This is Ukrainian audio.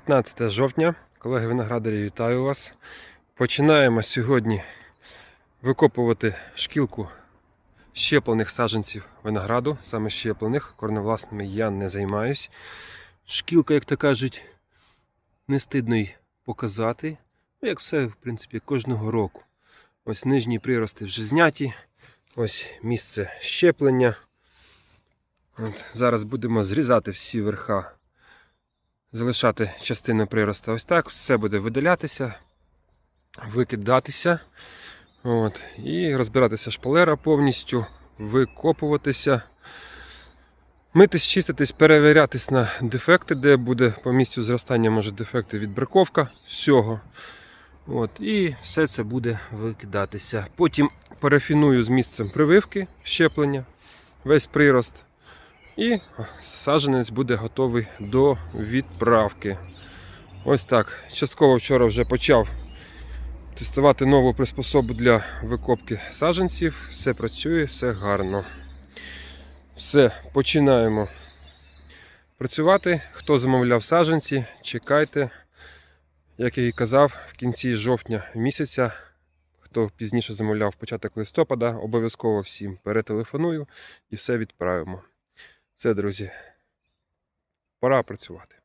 15 жовтня. Колеги виноградарі, вітаю вас. Починаємо сьогодні викопувати шкілку щеплених саджанців винограду, саме щеплених, корневласними я не займаюсь. Шкілка, як то кажуть, не стидно й показати. Ну, як все, в принципі, кожного року. Ось нижні прирости вже зняті. Ось місце щеплення. От, зараз будемо зрізати всі верха залишати частину приросту ось так, все буде видалятися, викидатися. От, і розбиратися шпалера повністю, викопуватися, митись, чиститись, перевірятись на дефекти, де буде по місцю зростання, може дефекти відбраковка всього. От, і все це буде викидатися. Потім парафіную з місцем прививки, щеплення, весь прирост. І саджанець буде готовий до відправки. Ось так. Частково вчора вже почав тестувати нову приспособу для викопки саджанців. Все працює, все гарно. Все, починаємо працювати. Хто замовляв саджанці, чекайте. Як я і казав, в кінці жовтня місяця. Хто пізніше замовляв початок листопада, обов'язково всім перетелефоную і все відправимо. Все, друзі, пора працювати.